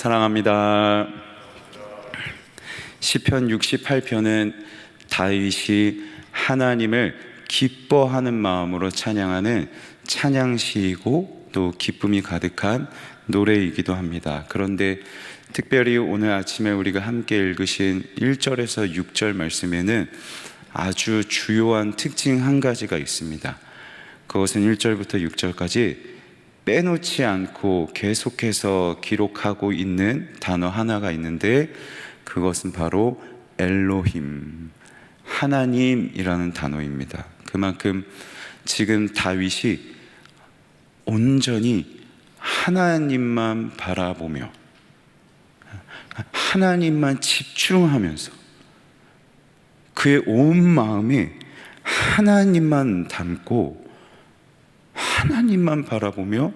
사랑합니다. 시편 68편은 다윗이 하나님을 기뻐하는 마음으로 찬양하는 찬양시이고 또 기쁨이 가득한 노래이기도 합니다. 그런데 특별히 오늘 아침에 우리가 함께 읽으신 1절에서 6절 말씀에는 아주 주요한 특징 한 가지가 있습니다. 그것은 1절부터 6절까지 빼놓지 않고 계속해서 기록하고 있는 단어 하나가 있는데 그것은 바로 엘로힘, 하나님이라는 단어입니다. 그만큼 지금 다윗이 온전히 하나님만 바라보며 하나님만 집중하면서 그의 온 마음에 하나님만 담고 하나님만 바라보며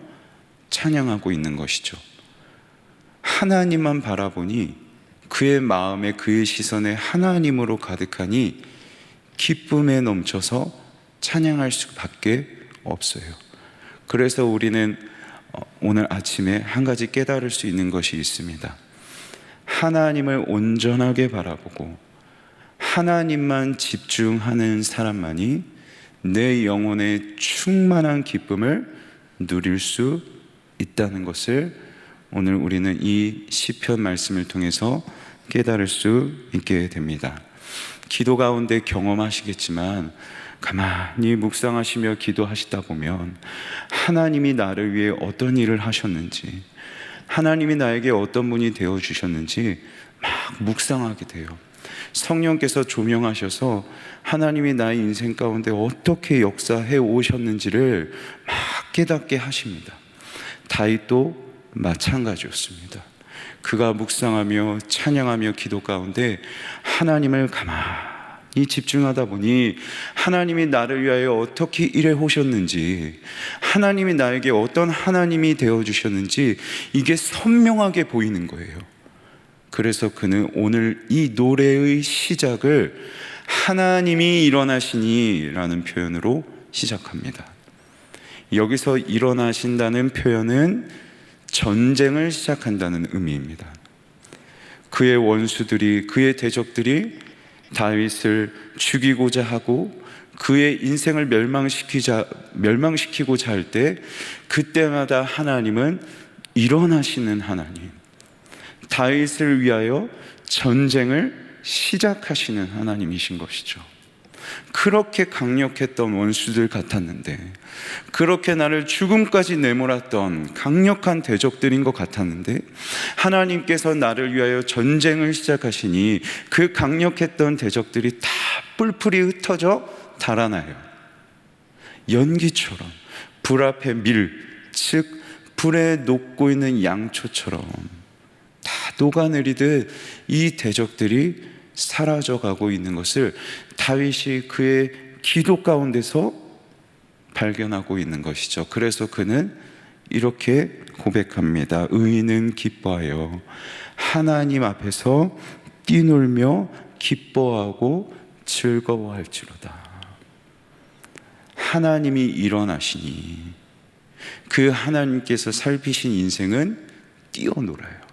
찬양하고 있는 것이죠. 하나님만 바라보니 그의 마음에 그의 시선에 하나님으로 가득하니 기쁨에 넘쳐서 찬양할 수밖에 없어요. 그래서 우리는 어, 오늘 아침에 한 가지 깨달을 수 있는 것이 있습니다. 하나님을 온전하게 바라보고 하나님만 집중하는 사람만이 내 영혼의 충만한 기쁨을 누릴 수 있다는 것을 오늘 우리는 이 시편 말씀을 통해서 깨달을 수 있게 됩니다. 기도 가운데 경험하시겠지만 가만히 묵상하시며 기도하시다 보면 하나님이 나를 위해 어떤 일을 하셨는지 하나님이 나에게 어떤 분이 되어 주셨는지 막 묵상하게 돼요. 성령께서 조명하셔서 하나님이 나의 인생 가운데 어떻게 역사해 오셨는지를 막 깨닫게 하십니다. 다윗도 마찬가지였습니다. 그가 묵상하며 찬양하며 기도 가운데 하나님을 가만히 집중하다 보니 하나님이 나를 위하여 어떻게 일해 오셨는지 하나님이 나에게 어떤 하나님이 되어 주셨는지 이게 선명하게 보이는 거예요. 그래서 그는 오늘 이 노래의 시작을 하나님이 일어나시니 라는 표현으로 시작합니다. 여기서 일어나신다는 표현은 전쟁을 시작한다는 의미입니다. 그의 원수들이, 그의 대적들이 다윗을 죽이고자 하고 그의 인생을 멸망시키자, 멸망시키고자 할 때 그때마다 하나님은 일어나시는 하나님. 다윗을 위하여 전쟁을 시작하시는 하나님이신 것이죠. 그렇게 강력했던 원수들 같았는데, 그렇게 나를 죽음까지 내몰았던 강력한 대적들인 것 같았는데, 하나님께서 나를 위하여 전쟁을 시작하시니 그 강력했던 대적들이 다 뿔뿔이 흩어져 달아나요. 연기처럼 불 앞에 밀, 즉, 불에 녹고 있는 양초처럼 다 녹아내리듯 이 대적들이 사라져 가고 있는 것을 다윗이 그의 기도 가운데서 발견하고 있는 것이죠. 그래서 그는 이렇게 고백합니다. 의인은 기뻐하여 하나님 앞에서 뛰놀며 기뻐하고 즐거워할지로다. 하나님이 일어나시니 그 하나님께서 살피신 인생은 뛰어놀아요.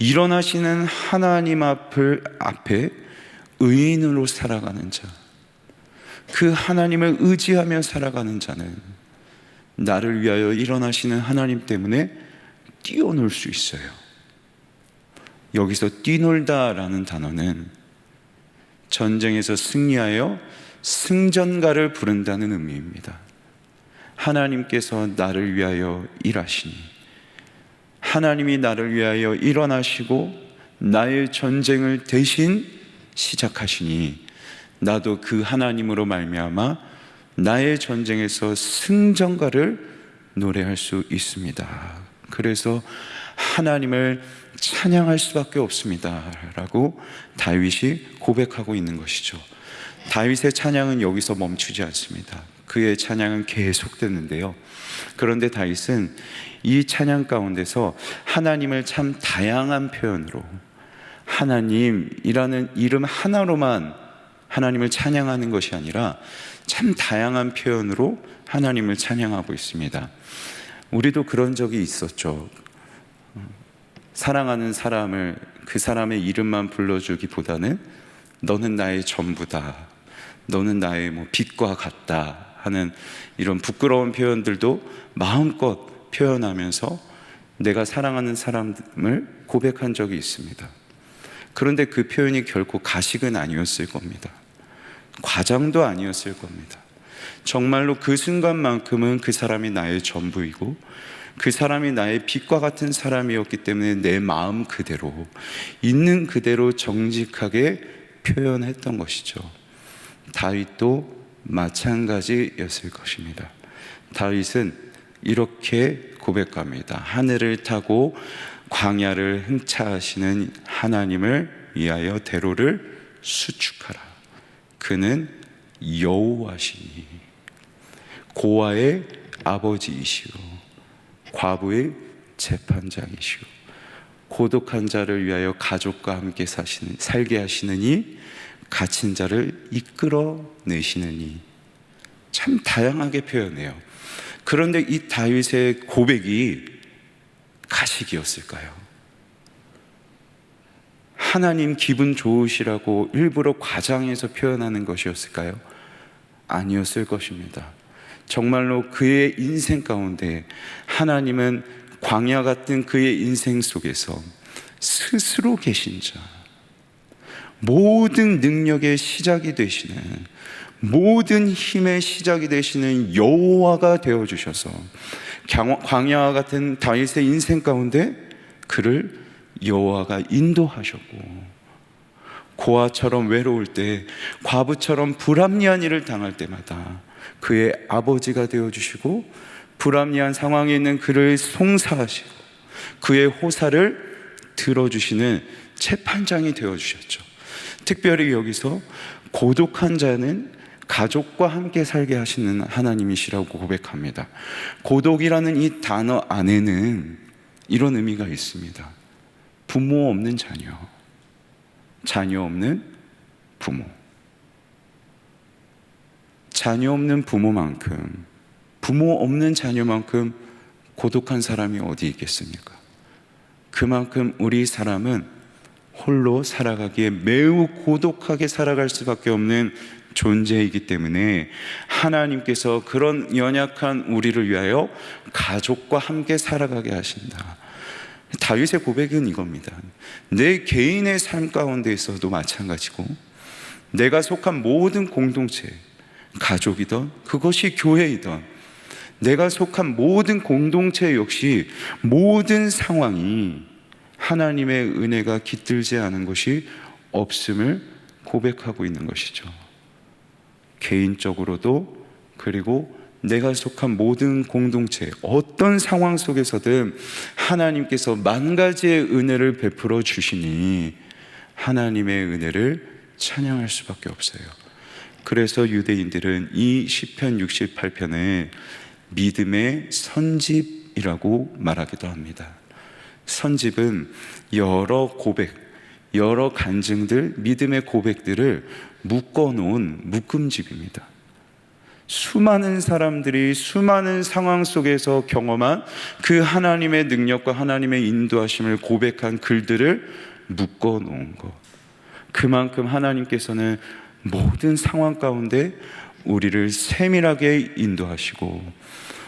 일어나시는 하나님 앞을 앞에 의인으로 살아가는 자, 그 하나님을 의지하며 살아가는 자는 나를 위하여 일어나시는 하나님 때문에 뛰어놀 수 있어요. 여기서 뛰놀다라는 단어는 전쟁에서 승리하여 승전가를 부른다는 의미입니다. 하나님께서 나를 위하여 일하시니 하나님이 나를 위하여 일어나시고 나의 전쟁을 대신 시작하시니 나도 그 하나님으로 말미암아 나의 전쟁에서 승전가를 노래할 수 있습니다. 그래서 하나님을 찬양할 수밖에 없습니다라고 다윗이 고백하고 있는 것이죠. 다윗의 찬양은 여기서 멈추지 않습니다. 그의 찬양은 계속되는데요. 그런데 다윗은 이 찬양 가운데서 하나님을 참 다양한 표현으로 하나님이라는 이름 하나로만 하나님을 찬양하는 것이 아니라 참 다양한 표현으로 하나님을 찬양하고 있습니다. 우리도 그런 적이 있었죠. 사랑하는 사람을 그 사람의 이름만 불러주기보다는 너는 나의 전부다. 너는 나의 뭐 빛과 같다 하는 이런 부끄러운 표현들도 마음껏 표현하면서 내가 사랑하는 사람을 고백한 적이 있습니다. 그런데 그 표현이 결코 가식은 아니었을 겁니다. 과장도 아니었을 겁니다. 정말로 그 순간만큼은 그 사람이 나의 전부이고 그 사람이 나의 빛과 같은 사람이었기 때문에 내 마음 그대로 있는 그대로 정직하게 표현했던 것이죠. 다윗도 마찬가지였을 것입니다. 다윗은 이렇게 고백합니다. 하늘을 타고 광야를 흥차하시는 하나님을 위하여 대로를 수축하라. 그는 여호와시니 고아의 아버지이시오 과부의 재판장이시오 고독한 자를 위하여 가족과 함께 사시는 살게 하시느니 갇힌 자를 이끌어 내시느니 참 다양하게 표현해요. 그런데 이 다윗의 고백이 가식이었을까요? 하나님 기분 좋으시라고 일부러 과장해서 표현하는 것이었을까요? 아니었을 것입니다. 정말로 그의 인생 가운데 하나님은 광야 같은 그의 인생 속에서 스스로 계신 자, 모든 능력의 시작이 되시는 모든 힘의 시작이 되시는 여호와가 되어 주셔서 광야와 같은 다윗의 인생 가운데 그를 여호와가 인도하셨고 고아처럼 외로울 때 과부처럼 불합리한 일을 당할 때마다 그의 아버지가 되어 주시고 불합리한 상황에 있는 그를 송사하시고 그의 호사를 들어주시는 재판장이 되어 주셨죠. 특별히 여기서 고독한 자는 가족과 함께 살게 하시는 하나님이시라고 고백합니다. 고독이라는 이 단어 안에는 이런 의미가 있습니다. 부모 없는 자녀, 자녀 없는 부모. 자녀 없는 부모만큼, 부모 없는 자녀만큼 고독한 사람이 어디 있겠습니까? 그만큼 우리 사람은 홀로 살아가기에 매우 고독하게 살아갈 수밖에 없는 존재이기 때문에 하나님께서 그런 연약한 우리를 위하여 가족과 함께 살아가게 하신다. 다윗의 고백은 이겁니다. 내 개인의 삶 가운데에서도 마찬가지고 내가 속한 모든 공동체, 가족이든 그것이 교회이든 내가 속한 모든 공동체 역시 모든 상황이 하나님의 은혜가 깃들지 않은 것이 없음을 고백하고 있는 것이죠. 개인적으로도 그리고 내가 속한 모든 공동체, 어떤 상황 속에서든 하나님께서 만 가지의 은혜를 베풀어 주시니 하나님의 은혜를 찬양할 수밖에 없어요. 그래서 유대인들은 이 시편 68편에 믿음의 선집이라고 말하기도 합니다. 선집은 여러 고백, 여러 간증들, 믿음의 고백들을 묶어 놓은 묶음집입니다. 수많은 사람들이 수많은 상황 속에서 경험한 그 하나님의 능력과 하나님의 인도하심을 고백한 글들을 묶어 놓은 것. 그만큼 하나님께서는 모든 상황 가운데 우리를 세밀하게 인도하시고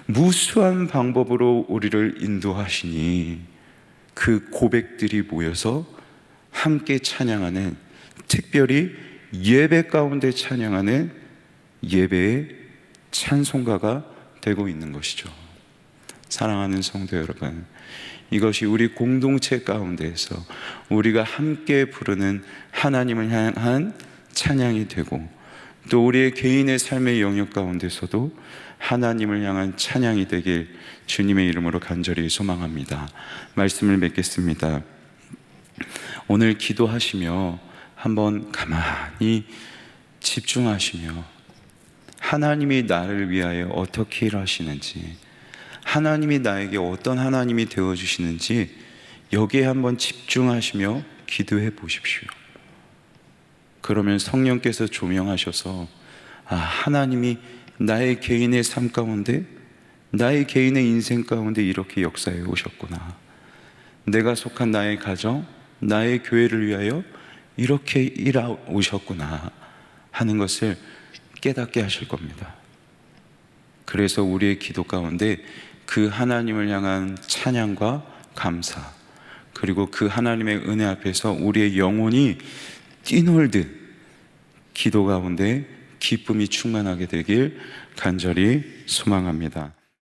무수한 방법으로 우리를 인도하시니 그 고백들이 모여서 함께 찬양하는 특별히 예배 가운데 찬양하는 예배의 찬송가가 되고 있는 것이죠. 사랑하는 성도 여러분, 이것이 우리 공동체 가운데에서 우리가 함께 부르는 하나님을 향한 찬양이 되고 또 우리의 개인의 삶의 영역 가운데서도 하나님을 향한 찬양이 되길 주님의 이름으로 간절히 소망합니다. 말씀을 맺겠습니다. 오늘 기도하시며 한번 가만히 집중하시며 하나님이 나를 위하여 어떻게 일하시는지 하나님이 나에게 어떤 하나님이 되어 주시는지 여기에 한번 집중하시며 기도해 보십시오. 그러면 성령께서 조명하셔서 아, 하나님이 나의 개인의 삶 가운데 나의 개인의 인생 가운데 이렇게 역사해 오셨구나. 내가 속한 나의 가정, 나의 교회를 위하여 이렇게 일하오셨구나 하는 것을 깨닫게 하실 겁니다. 그래서 우리의 기도 가운데 그 하나님을 향한 찬양과 감사, 그리고 그 하나님의 은혜 앞에서 우리의 영혼이 뛰놀듯 기도 가운데 기쁨이 충만하게 되길 간절히 소망합니다.